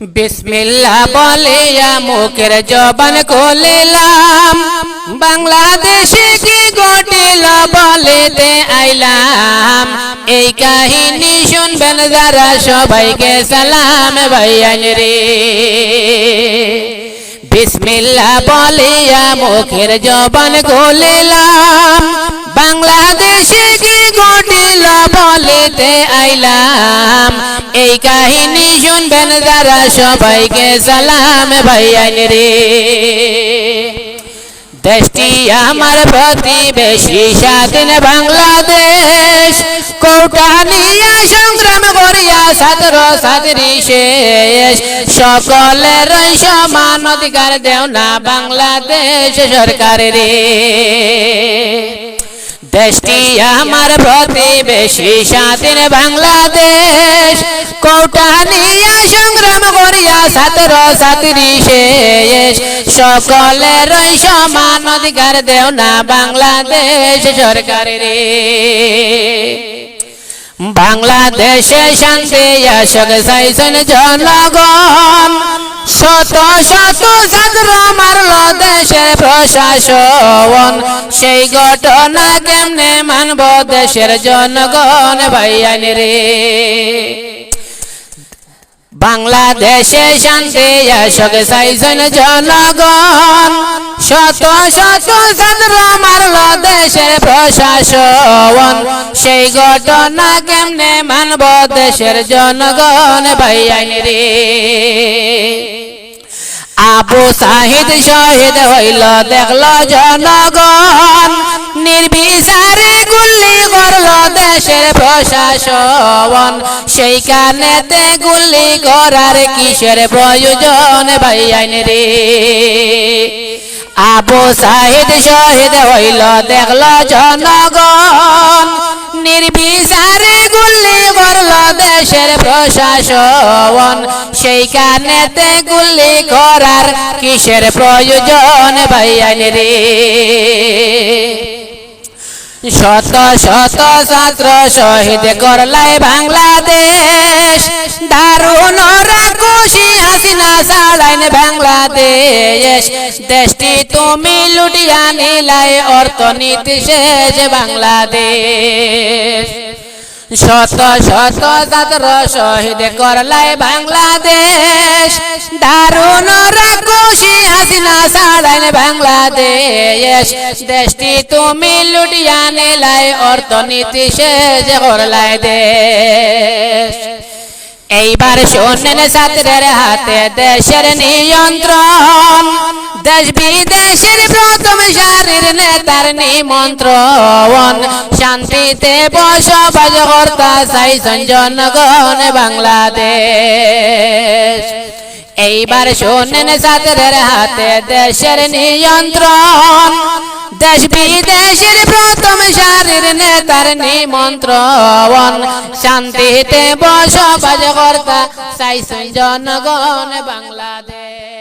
বিসমিল্লাহ বলিয়া মুখের জবান খুলিলাম। বাংলাদেশে কি ঘটিল বলিতে আইলাম। এই কাহিনী শুনবেন যারা সবাইকে সালাম ভাইয়ান রে। বিসমিল্লাহ বলিয়া মুখের জবান খুলিলাম। বাংলাদেশে কি ঘটিল বলিতে আইলাম। এই কাহিনী শুনবেন যারা সবাইকে সালাম ভাইয়ান রে। দেশটি আমার প্রতিবেশী স্বাধীন বাংলাদেশ। কোটা সংগ্রাম করিয়া ছাত্র ছাত্রী সকলের সমান অধিকার দেও না বাংলাদেশ সরকারের। দেশটি আমার প্রতিবেশী স্বাধীন বাংলাদেশ। কোটা নিয়া সংগ্রাম করিয়া ছাত্র ছাত্রী শেষ। সকলের সমান অধিকার দেও না বাংলাদেশ সরকারের। বাংলাদেশে শান্তি আসক চাইছেন জনগণ। শত শত ছাত্র মারল দেশের প্রশাসন। সেই ঘটনা কেমনে মানব দেশের জনগণ ভাইয়ানি রে? বাংলাদেশে শান্তি আসক চাইছেন জনগণ। শত শত ছাত্র মারল দেশের প্রশাসন। সেই ঘটনা কেমনে মানব দেশের জনগণ ভাইয়ান রে? আবু সাহিদ শহীদ হইল, দেখল জনগণ। নির্বিচারে দেশের প্রশাসন সেই কানেতে গুল্লি করার কিসের প্রয়োজন ভাইয়ান রে? আবু সাহিদ শহীদ হইল, দেখল জনগণ। নির্বিচারে গুল্লি করল দেশের প্রশাসন সেই কানেতে গুল্লি করার কিসের প্রয়োজন ভাইয়ান রে? শত শত ছাত্র শহীদ করলাই বাংলাদেশ। দারুণ রাকুশি হাসিনা সাড়াইন বাংলাদেশ। দেশটি তুমি লুটিয়া নিলাই, অর্থনীতি শেষ বাংলাদেশ। শত শত ছাত্র শহীদ করলাই বাংলাদেশ। দারুণ বাংলাদেশ। দেশটি তুমি লুটিয়া নিলাই, অর্থনীতি শেষ করলাই দেশ। এইবার শোনেন ছাত্রের হাতে দেশের নিয়ন্ত্রণ। দেশ বিদেশের প্রথম সারির নেতার নিমন্ত্রণ। শান্তিতে বসবাস কর্তা চাইছেন জনগণ বাংলাদেশ। এইবার শোনেন সাতদের হাতে দেশের নিয়ন্ত্রণ। দেশ বিদেশের প্রথম সারির নেতার নিমন্ত্রণ। শান্তিতে বসবাস কর্তা চাইছেন জনগণ বাংলাদেশ।